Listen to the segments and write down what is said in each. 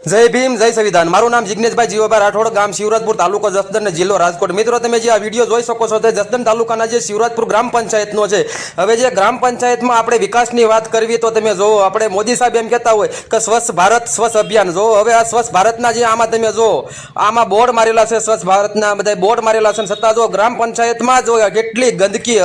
જય ભીમ, જય સંવિધાન. મારું નામ જિજ્ઞેશભાઈ જીવાભાઈ રાઠોડ, ગામ શિવરાજપુર, તાલુકો જસદન જિલ્લો રાજકોટ. મિત્રો, તમે જે આ વીડિયો જોઈ શકો છો તે જસદન તાલુકાના જે શિવરાજપુર ગ્રામ પંચાયતનો છે. હવે જે ગ્રામ પંચાયતમાં આપણે વિકાસની વાત કરવી તો તમે જોવો આપણે મોદી સાહેબ એમ કહેતા હોય કે સ્વચ્છ ભારત, સ્વચ્છ અભિયાન. જોવો હવે આ સ્વચ્છ ભારતના જે આમાં તમે જુઓ, આમાં બોર્ડ મારેલા છે સ્વચ્છ ભારતના બધા બોર્ડ મારેલા છે. છતાં જો ગ્રામ પંચાયતમાં જો કેટલી ગંદકી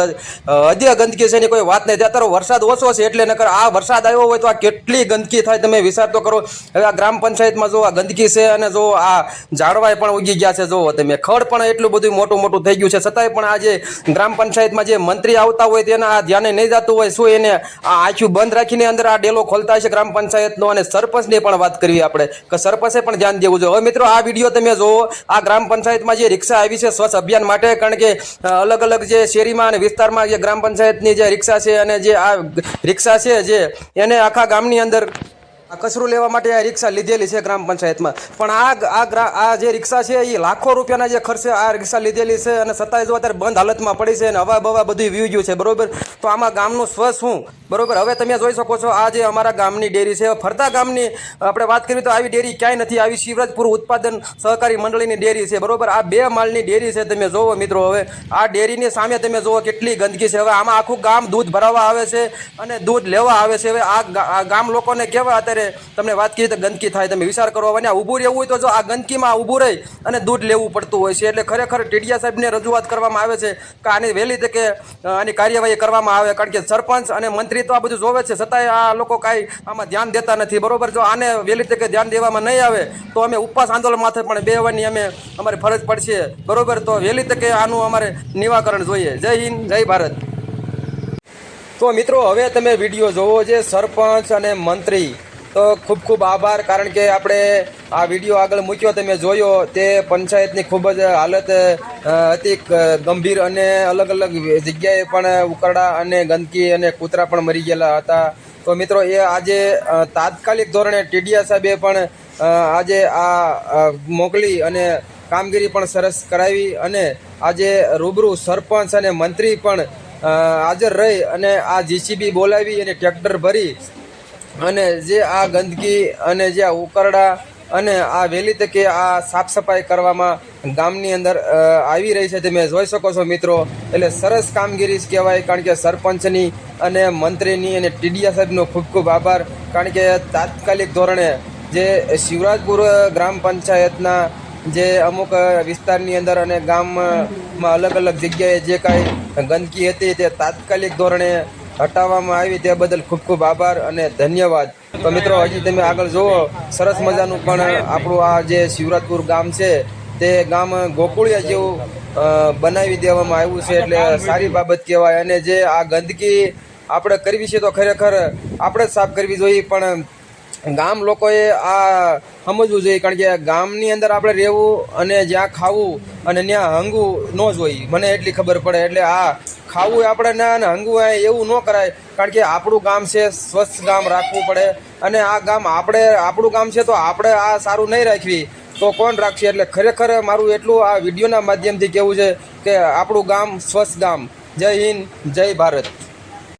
અધ્ય ગંદકી છે એની કોઈ વાત નહીં. અત્યારે વરસાદ ઓછો છે, એટલે નકર આ વરસાદ આવ્યો હોય તો આ કેટલી ગંદકી થાય તમે વિચાર તો કરો. હવે આ ગ્રામ પંચાયતમાં જો આ ગંદકી છે અને જો આ ઝાડવાય પણ ઉગી ગયા છે, જો તમે ખડ પણ એટલું બધું મોટું મોટું થઈ ગયું છે. છતાંય પણ આ જે ગ્રામ પંચાયતમાં જે મંત્રી આવતા હોય તેના આ ધ્યાને નહીં જતું હોય, શું એને આ આંખ્યું બંધ રાખીને અંદર આ ડેલો ખોલતા હશે ગ્રામ પંચાયતનો? અને સરપંચની પણ વાત કરવી આપણે, કે સરપંચે પણ ધ્યાન દેવું જોઈએ. હવે મિત્રો, આ વીડિયો તમે જોવો આ ગ્રામ પંચાયતમાં જે રિક્ષા આવી છે સ્વચ્છ અભિયાન માટે, કારણ કે અલગ અલગ જે શેરીમાં અને વિસ્તારમાં જે ગ્રામ પંચાયતની જે રિક્ષા છે અને જે આ રિક્ષા છે જે એને આખા ગામની અંદર આ કચરું લેવા માટે આ રિક્ષા લીધેલી છે ગ્રામ પંચાયતમાં. પણ આ આ આ જે રિક્ષા છે એ લાખો રૂપિયાના જે ખર્ચે આ રિક્ષા લીધેલી છે અને છતાંય જો અત્યારે બંધ હાલતમાં પડી છે અને હવા બવા બધું વી ગયું છે. બરોબર? તો આમાં ગામનું સ્વ શું બરોબર, હવે તમે જોઈ શકો છો, આ જે અમારા ગામની ડેરી છે, ફરતા ગામની, આપણે વાત કરીએ તો આવી ડેરી ક્યાંય નથી, આવી શિવરાજપુર ઉત્પાદન સહકારી મંડળીની ડેરી છે. બરોબર, આ બે માળની ડેરી છે તમે જોવો મિત્રો હવે. આ ડેરીની સામે તમે જોવો કેટલી ગંદકી છે. હવે આમાં આખું ગામ દૂધ ભરાવવા આવે છે અને દૂધ લેવા આવે છે. હવે આ ગામ લોકોને કેવા અત્યારે તમને વાત કરી તો ગંદકી થાય. તમે વિચાર કરો અને ઊભું રહેવું હોય તો જો આ ગંદકીમાં ઊભું રહી અને દૂધ લેવું પડતું હોય છે. એટલે ખરેખર ટીડિયા સાહેબને રજૂઆત કરવામાં આવે છે કે આની વહેલી તકે આની કાર્યવાહી કરવામાં આવે, કારણ કે સરપંચ અને મંત્રી તો આ બધું જોવે છે, છતાંય આ લોકો કાંઈ આમાં ધ્યાન દેતા નથી. બરોબર? જો આને વહેલી તકે ધ્યાન દેવામાં નહીં આવે, તો અમે ઉપવાસ આંદોલન માથે પણ બેવાની અમે અમારી ફરજ પડશે. બરોબર? તો વહેલી તકે આનું અમારે નિવાકરણ જોઈએ. જય હિન્દ, જય ભારત. તો મિત્રો, હવે તમે વીડિયો જોવો છે સરપંચ અને મંત્રી. તો ખૂબ ખૂબ આભાર, કારણ કે આપણે આ વીડિયો આગળ મૂક્યો, તમે જોયો તે પંચાયતની ખૂબ જ હાલત અ, હતી ક- ગંભીર અને અલગ અલગ જગ્યાએ પણ ઉકરડા અને ગંદકી અને કૂતરા પણ મરી ગયેલા હતા. તો મિત્રો એ આજે તાત્કાલિક ધોરણે ટીડીયા સાહેબે પણ આજે આ મોકલી અને કામગીરી પણ સરસ કરાવી અને આજે રૂબરૂ સરપંચ અને મંત્રી પણ હાજર રહી અને આ જીસીબી બોલાવી અને ટ્રેક્ટર ભરી અને જે આ ગંદકી અને જે આ ઉકરડા અને આ વહેલી તકે આ સાફ સફાઈ કરવામાં ગામની અંદર આવી રહી છે. તમે જોઈ શકો છો મિત્રો. એટલે સરસ કામગીરી જ કહેવાય. કારણ કે સરપંચની અને મંત્રીની અને ટીડીયા સાહેબનો ખૂબ ખૂબ આભાર. કારણ કે તાત્કાલિક ધોરણે જે શિવરાજપુર ગ્રામ પંચાયતના જે અમુક વિસ્તારની અંદર અને ગામમાં અલગ અલગ જગ્યાએ જે કાંઈ ગંદકી હતી તે તાત્કાલિક ધોરણે હટાવવામાં આવી તે બદલ ખૂબ ખૂબ આભાર અને ધન્યવાદ. તો મિત્રો, હજી તમે આગળ જુઓ, સરસ મજાનું પણ આપણું આ જે શિવરાજપુર ગામ છે, તે ગામ ગોકુળિયા જેવું બનાવી દેવામાં આવ્યું છે એટલે સારી બાબત કહેવાય. અને જે આ ગંદકી આપણે કરવી છે તો ખરેખર આપણે જ સાફ કરવી જોઈએ, પણ ગામ લોકોએ આ સમજવું જોઈએ, કારણ કે ગામની અંદર આપણે રહેવું અને જ્યાં ખાવું અને ત્યાં હંગવું ન જોઈએ. મને એટલી ખબર પડે, એટલે આ ખાવું આપણે ના અને હંગવું એવું ન કરાય, કારણ કે આપણું ગામ છે, સ્વચ્છ ગામ રાખવું પડે. અને આ ગામ આપણે, આપણું ગામ છે તો આપણે આ સારું નહીં રાખવી. તો કોણ રાખશે? એટલે ખરેખર મારું એટલું આ વિડીયોના માધ્યમથી કહેવું છે કે આપણું ગામ સ્વચ્છ ગામ. જય હિન્દ, જય ભારત.